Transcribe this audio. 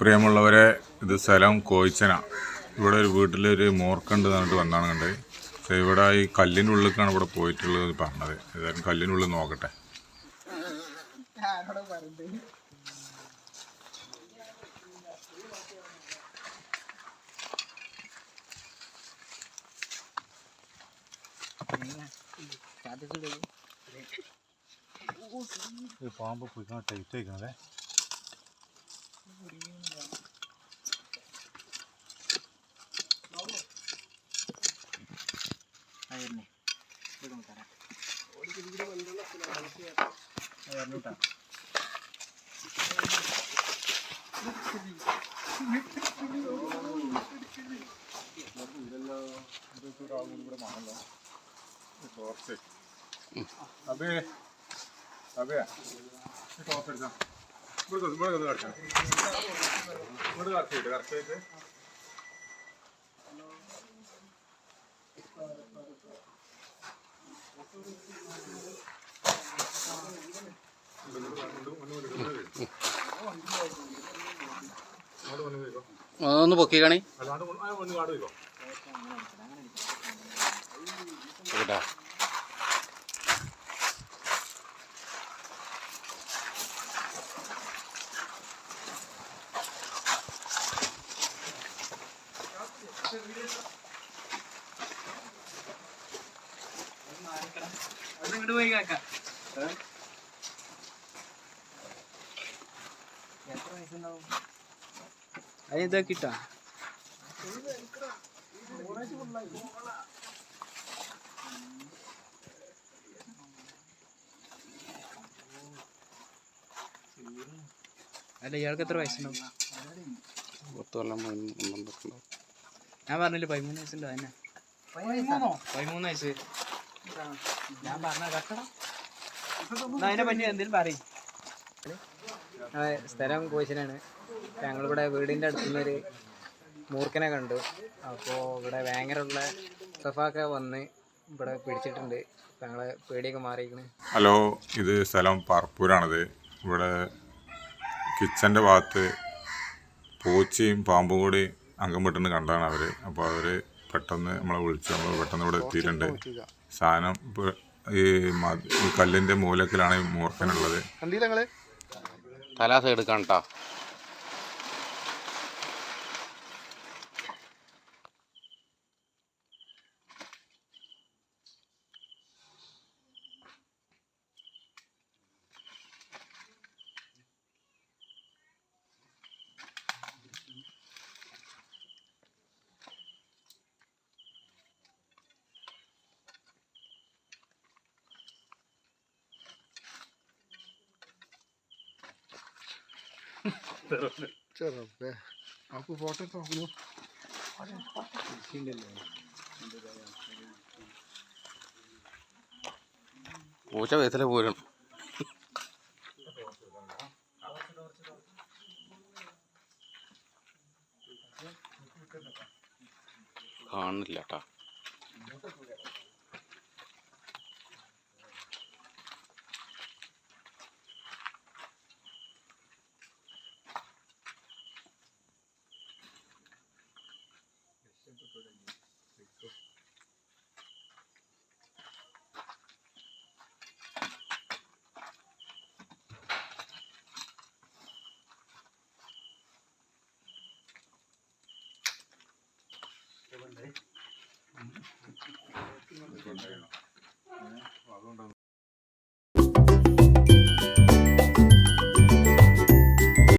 പ്രിയമുള്ളവരെ ഇത് സ്ഥലം കോയിച്ചന ഇവിടെ ഒരു വീട്ടിലൊരു മോർക്കുണ്ട് എന്നിട്ട് വന്നാണ് കണ്ടത്. പക്ഷേ ഇവിടെ ഈ കല്ലിന്റെ ഉള്ളിലേക്കാണ് ഇവിടെ പോയിട്ടുള്ളത് പറഞ്ഞത്. ഏതായാലും കല്ലിന്റെ ഉള്ളിൽ നോക്കട്ടെ പാമ്പ് പോയി ടൈറ്റ് ആയിക്കണേ അബേ അബേ. ടോപ്പ് എടുക്കാം ഇവിടെ ഇവിടെ കറക്റ്റ് ആയിട്ട് ഇവിടെ കറക്കിയിട്ട് ഒന്ന് പൊക്കിക്കണേ. കേട്ടാ എത്ര വയസ്സുണ്ടാവും? അതിതാക്കിട്ടാ അല്ല ഇയാൾക്ക് എത്ര വയസ്സുണ്ടാവും? പത്ത് കൊല്ലം ഒന്നും ഞാൻ പറഞ്ഞില്ല പതിമൂന്ന് വയസ്സുണ്ടോ തന്നെ പതിമൂന്ന്? വയസ്സ്. ഞാൻ പറഞ്ഞ കട്ടണം അതിനെ പറ്റി എന്തെങ്കിലും പറയും. സ്ഥലം കോശനാണ്. ഞങ്ങളിവിടെ വീടിന്റെ അടുത്തുനിന്നൊരു മൂർഖനെ കണ്ടു. അപ്പോൾ ഇവിടെ ഭയങ്കരമുള്ള സഫാക്ക വന്ന് ഇവിടെ പിടിച്ചിട്ടുണ്ട്. ഞങ്ങളെ പേടിയൊക്കെ മാറിയിരിക്കണ്. ഹലോ ഇത് സ്ഥലം പറപ്പൂരാണത്. ഇവിടെ കിച്ചന്റെ ഭാഗത്ത് പൂച്ചയും പാമ്പും കൂടി അംഗം വിട്ടുന്ന് കണ്ടാണ് അവർ അപ്പോൾ അവർ പെട്ടെന്ന് നമ്മളെ വിളിച്ചു. നമ്മൾ പെട്ടെന്ന് ഇവിടെ എത്തിയിട്ടുണ്ട്. സാധനം ഇപ്പോൾ ഈ മ- ഈ കല്ലിന്റെ മൂലക്കിലാണ് ഈ മൂർഖനുള്ളത്. തല സൈഡ് കാണട്ടാ പൂച്ച വയസ്സിലെ പോരും കാണുന്നില്ല കേട്ടാ Gracias.